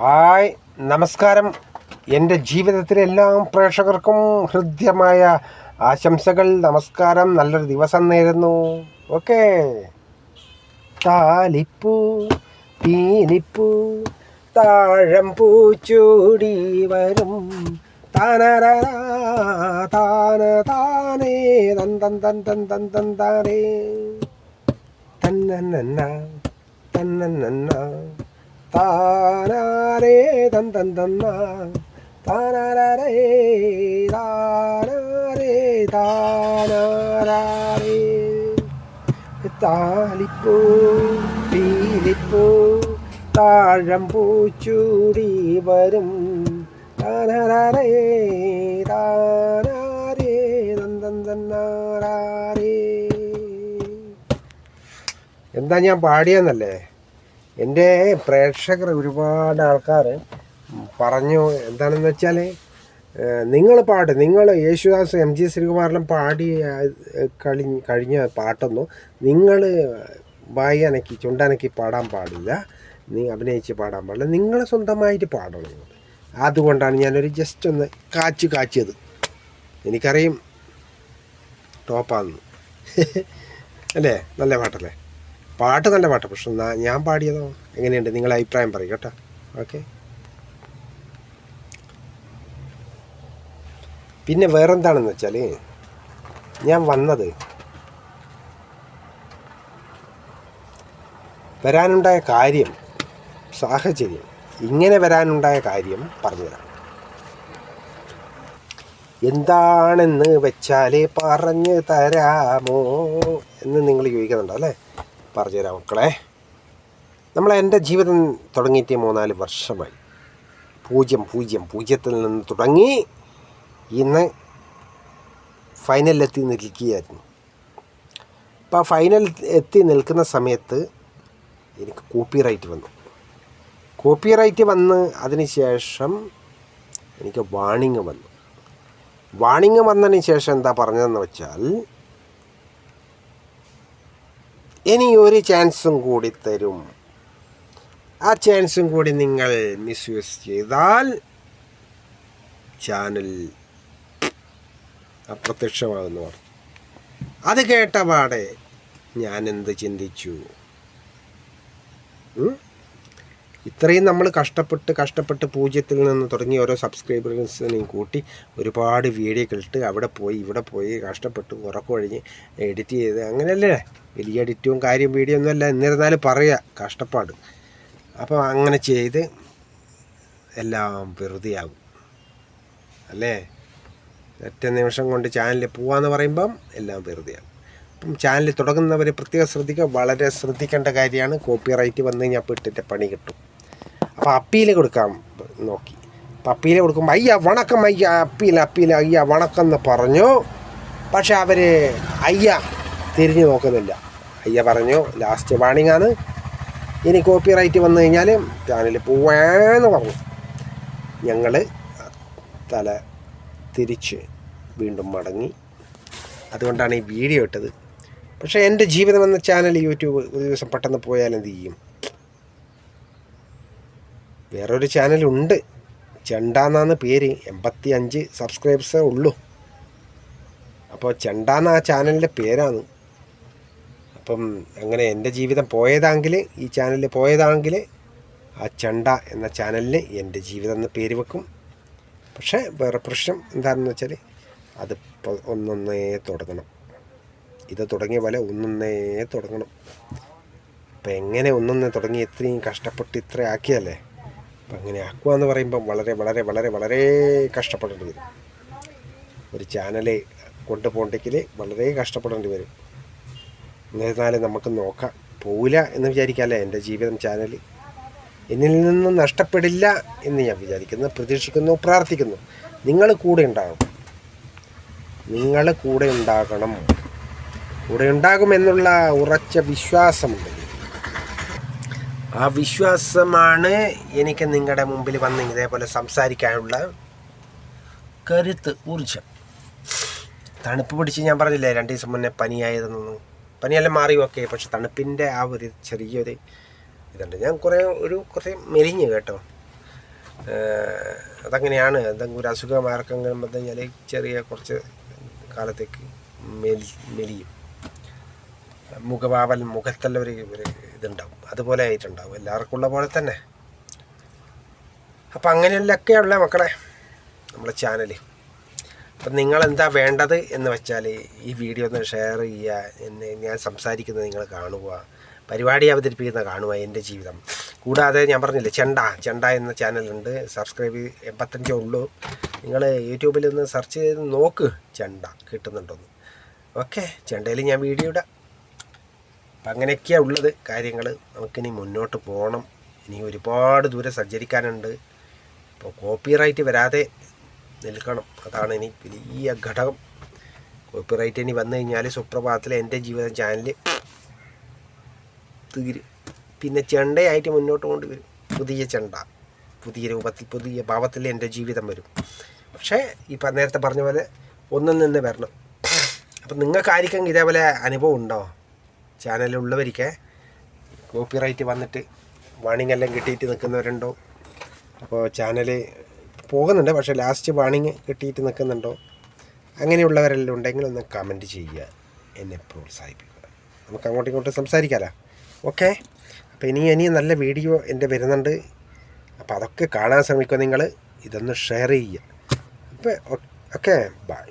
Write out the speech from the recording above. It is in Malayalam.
ഹായ് നമസ്കാരം. എന്റെ ജീവിതത്തിലെ എല്ലാ പ്രേക്ഷകർക്കും ഹൃദ്യമായ ആശംസകൾ നമസ്കാരം. നല്ലൊരു ദിവസം നേരുന്നു. ഓക്കെ. താലിപ്പൂ പീലിപ്പൂ താഴം പൂച്ചൂടി വരും. താനരാ താന താനേ തൻ തൻ തൻ താനേ. താനാരേ തൻ തൻ തന്ന താനാരേ താനാരേ താനാരേ താലിപ്പൂ പീലിപ്പൂ താഴം പൂച്ചൂടി വരും താനാരേ താനാരേ തൻ തൻ തന്നാരേ എന്താ ഞാൻ പാടിയെന്നല്ലേ? എന്റെ പ്രേക്ഷകർ ഒരുപാട് ആൾക്കാർ പറഞ്ഞു എന്താണെന്ന് വെച്ചാൽ നിങ്ങൾ പാട്ട് നിങ്ങൾ യേശുദാസ് എം ജി ശ്രീകുമാറിലും പാടി കളി കഴിഞ്ഞ പാട്ടൊന്നും നിങ്ങൾ വായി അനക്കി ചുണ്ടനക്കി പാടാൻ പാടില്ല. നീ അഭിനയിച്ച് പാടാൻ പാടില്ല. നിങ്ങൾ സ്വന്തമായിട്ട് പാടണം. അതുകൊണ്ടാണ് ഞാനൊരു ജസ്റ്റ് ഒന്ന് കാച്ചു കാച്ചിയത്. എനിക്കറിയും. ടോപ്പാന്ന്. അല്ലേ? നല്ല പാട്ടല്ലേ? പാട്ട് നല്ല പാട്ട് പക്ഷെ ഞാൻ പാടിയതോ? എങ്ങനെയുണ്ട്? നിങ്ങളെ അഭിപ്രായം പറയും കേട്ടോ. ഓക്കെ. പിന്നെ വേറെന്താണെന്ന് വെച്ചാൽ ഞാൻ വന്നത് വരാനുണ്ടായ കാര്യം സാഹചര്യം ഇങ്ങനെ വരാനുണ്ടായ കാര്യം പറഞ്ഞുതരാം എന്താണെന്ന് വെച്ചാൽ പറഞ്ഞു തരാമോ എന്ന് നിങ്ങൾ ചോദിക്കുന്നുണ്ടോ അല്ലേ? പറഞ്ഞുതരാം മക്കളെ. നമ്മൾ എന്റെ ജീവിതം തുടങ്ങിയിട്ട് മൂന്നാൽ വർഷമായി. പൂജ്യം പൂജ്യം പൂജ്യത്തിൽ നിന്ന് തുടങ്ങി ഇന്ന് ഫൈനലിലെത്തി നിൽക്കുകയായിരുന്നു. അപ്പോൾ ആ ഫൈനൽ എത്തി നിൽക്കുന്ന സമയത്ത് എനിക്ക് കോപ്പി റൈറ്റ് വന്നു. കോപ്പി റൈറ്റ് വന്ന് അതിന് ശേഷം എനിക്ക് വാണിങ് വന്നു. വാണിങ് വന്നതിന് ശേഷം എന്താ പറഞ്ഞതെന്ന് വെച്ചാൽ ഇനി ഒരു ചാൻസും കൂടി തരും. ആ ചാൻസും കൂടി നിങ്ങൾ മിസ്യൂസ് ചെയ്താൽ ചാനൽ അപ്രത്യക്ഷമാകുന്ന പറഞ്ഞു. അത് കേട്ട പാടെ ഞാൻ എന്ത് ചിന്തിച്ചു? ഇത്രയും നമ്മൾ കഷ്ടപ്പെട്ട് കഷ്ടപ്പെട്ട് പൂജ്യത്തിൽ നിന്ന് തുടങ്ങി ഓരോ സബ്സ്ക്രൈബേഴ്സിനെയും കൂട്ടി ഒരുപാട് വീഡിയോ ഇട്ട് അവിടെ പോയി ഇവിടെ പോയി കഷ്ടപ്പെട്ട് ഉറക്കമൊഴിഞ്ഞ് എഡിറ്റ് ചെയ്ത് അങ്ങനെയല്ലേ? വലിയ എഡിറ്റും കാര്യം വീഡിയോ ഒന്നുമല്ല എന്നിരുന്നാലും പറയുക കഷ്ടപ്പാട്. അപ്പോൾ അങ്ങനെ ചെയ്ത് എല്ലാം വെറുതെയാകും അല്ലേ? ഒറ്റ നിമിഷം കൊണ്ട് ചാനലിൽ പോവാന്ന് പറയുമ്പം എല്ലാം വെറുതെയാകും അപ്പം ചാനൽ തുടങ്ങുന്നവർ പ്രത്യേകം ശ്രദ്ധിക്കുക വളരെ ശ്രദ്ധിക്കേണ്ട കാര്യമാണ്. കോപ്പി റൈറ്റ് വന്നു കഴിഞ്ഞാൽ അപ്പോൾ ഇട്ടിട്ട് പണി കിട്ടും. അപ്പോൾ അപ്പീൽ കൊടുക്കാൻ നോക്കി. അപ്പോൾ അപ്പീൽ കൊടുക്കുമ്പോൾ അയ്യ വണക്കം അയ്യ അപ്പീൽ അപ്പീൽ അയ്യ വണക്കം എന്ന് പറഞ്ഞു. പക്ഷെ അവർ അയ്യ തിരിഞ്ഞു നോക്കുന്നില്ല. അയ്യ പറഞ്ഞു ലാസ്റ്റ് വാണിംഗ് ആണ്. ഇനി കോപ്പി റൈറ്റ് വന്നു കഴിഞ്ഞാൽ ചാനൽ പോവാന്ന് പറഞ്ഞു. ഞങ്ങൾ തല തിരിച്ച് വീണ്ടും മടങ്ങി. അതുകൊണ്ടാണ് ഈ വീഡിയോ ഇട്ടത്. പക്ഷേ എന്റെ ജീവിതം എന്ന ചാനൽ യൂട്യൂബ് ഒരു ദിവസം പെട്ടെന്ന് പോയാൽ എന്ത് ചെയ്യും? വേറൊരു ചാനലുണ്ട്. ചെണ്ടാന്നാണ് പേര്. എൺപത്തി അഞ്ച് സബ്സ്ക്രൈബേഴ്സേ ഉള്ളൂ. അപ്പോൾ ചെണ്ടാന്ന ആ ചാനലിന്റെ പേരാണ്. അപ്പം അങ്ങനെ എന്റെ ജീവിതം പോയതാണെങ്കിൽ ഈ ചാനലിൽ പോയതാണെങ്കിൽ ആ ചണ്ട എന്ന ചാനലിൽ എന്റെ ജീവിതം എന്ന് പേര് വെക്കും. പക്ഷേ വേറെ പ്രശ്നം എന്താണെന്ന് വെച്ചാൽ അത് ഒന്നൊന്നേ തുടങ്ങണം. ഇത് തുടങ്ങിയ പോലെ ഒന്നൊന്നേ തുടങ്ങണം. അപ്പം എങ്ങനെ ഒന്നൊന്നേ തുടങ്ങി ഇത്രയും കഷ്ടപ്പെട്ട് ഇത്ര ആക്കിയല്ലേ? അപ്പം അങ്ങനെ ആക്കുക എന്ന് പറയുമ്പം വളരെ വളരെ വളരെ വളരെ കഷ്ടപ്പെടേണ്ടി വരും. ഒരു ചാനൽ കൊണ്ടുപോകണ്ടെങ്കിൽ വളരെ കഷ്ടപ്പെടേണ്ടി വരും. എന്നിരുന്നാലും നമുക്ക് നോക്കാം. പോവില്ല എന്ന് വിചാരിക്കാമല്ലേ എന്റെ ജീവിതം ചാനൽ എന്നിൽ നിന്നും നഷ്ടപ്പെടില്ല എന്ന് ഞാൻ വിചാരിക്കുന്നു പ്രതീക്ഷിക്കുന്നു പ്രാർത്ഥിക്കുന്നു. നിങ്ങൾ കൂടെ ഉണ്ടാകും നിങ്ങൾ കൂടെ ഉണ്ടാകണം. കൂടെ ഉണ്ടാകുമെന്നുള്ള ഉറച്ച വിശ്വാസമുണ്ട് ആ വിശ്വാസമാണ് എനിക്ക് നിങ്ങളുടെ മുമ്പിൽ വന്ന് ഇതേപോലെ സംസാരിക്കാനുള്ള കരുത്ത് ഊർജം തണുപ്പ് പിടിച്ച് ഞാൻ പറഞ്ഞില്ലേ രണ്ട് ദിവസം മുന്നേ പനിയായതെന്നൊന്നും. പനിയെല്ലാം മാറി ഓക്കെ പക്ഷെ തണുപ്പിന്റെ ആ ഒരു ചെറിയൊരു ഇതുണ്ട്. ഞാൻ കുറേ ഒരു കുറേ മെലിഞ്ഞു കേട്ടോ. അതങ്ങനെയാണ്. എന്തെങ്കിലും ഒരു അസുഖം ആർക്കെങ്കിലും വന്നു കഴിഞ്ഞാൽ ചെറിയ കുറച്ച് കാലത്തേക്ക് മെലി മെലിയും. മുഖഭാവൽ മുഖത്തെല്ലാം ഒരു ഒരു ഇതുണ്ടാവും. അതുപോലെ ആയിട്ടുണ്ടാവും. എല്ലാവർക്കും ഉള്ള പോലെ തന്നെ. അപ്പം അങ്ങനെയല്ലൊക്കെയുള്ള മക്കളെ നമ്മളെ ചാനൽ അപ്പം നിങ്ങളെന്താ വേണ്ടത് എന്ന് വെച്ചാൽ ഈ വീഡിയോ ഒന്ന് ഷെയർ ചെയ്യുക. എന്നെ ഞാൻ സംസാരിക്കുന്നത് നിങ്ങൾ കാണുക. പരിപാടി അവതരിപ്പിക്കുന്ന കാണുക എന്റെ ജീവിതം. കൂടാതെ ഞാൻ പറഞ്ഞില്ലേ ചെണ്ട ചെണ്ട എന്ന ചാനലുണ്ട് സബ്സ്ക്രൈബ് എൺപത്തഞ്ചേ ഉള്ളൂ. നിങ്ങൾ യൂട്യൂബിൽ ഒന്ന് സെർച്ച് ചെയ്ത് നോക്ക്. ചെണ്ട കിട്ടുന്നുണ്ടോന്ന്. ഓക്കെ ചെണ്ടയിൽ ഞാൻ വീഡിയോ ഇടാം. അപ്പം അങ്ങനെയൊക്കെയാണ് ഉള്ളത്. കാര്യങ്ങൾ നമുക്കിനി മുന്നോട്ട് പോകണം. ഇനി ഒരുപാട് ദൂരെ സഞ്ചരിക്കാനുണ്ട്. അപ്പോൾ കോപ്പിറൈറ്റ് വരാതെ നിൽക്കണം. അതാണ് ഇനി വലിയ ഘടകം. കോപ്പിറൈറ്റ് ഇനി വന്നു കഴിഞ്ഞാൽ സുപ്രഭാതത്തിലെ എന്റെ ജീവിതം ചാനൽ തീരും. പിന്നെ ചെണ്ടയായിട്ട് മുന്നോട്ട് കൊണ്ടുവരും പുതിയ ചെണ്ട. പുതിയ രൂപത്തിൽ പുതിയ ഭാവത്തിൽ എന്റെ ജീവിതം വരും. പക്ഷേ ഇപ്പം നേരത്തെ പറഞ്ഞ പോലെ ഒന്നിൽ നിന്ന് വരണം. അപ്പം നിങ്ങൾക്ക് ആർക്കെങ്കിലും ഇതേപോലെ അനുഭവം ഉണ്ടോ? ചാനലുള്ളവരിക്കെ കോപ്പിറൈറ്റ് വന്നിട്ട് വാണിംഗ് എല്ലാം കിട്ടിയിട്ട് നിൽക്കുന്നവരുണ്ടോ? അപ്പോൾ ചാനൽ പോകുന്നുണ്ട് പക്ഷേ ലാസ്റ്റ് വാണിംഗ് കിട്ടിയിട്ട് നിൽക്കുന്നുണ്ടോ? അങ്ങനെയുള്ളവരെല്ലാം ഉണ്ടെങ്കിൽ ഒന്ന് കമന്റ് ചെയ്യുക. എന്നെ പ്രോത്സാഹിപ്പിക്കുക. നമുക്ക് അങ്ങോട്ടും ഇങ്ങോട്ടും സംസാരിക്കാമല്ലോ ഓക്കെ അപ്പോൾ ഇനി ഇനി നല്ല വീഡിയോ എന്റെ വരുന്നുണ്ട്. അപ്പോൾ അതൊക്കെ കാണാൻ ശ്രമിക്കുക നിങ്ങൾ. ഇതൊന്ന് ഷെയർ ചെയ്യുക. അപ്പോൾ ഓക്കെ ബൈ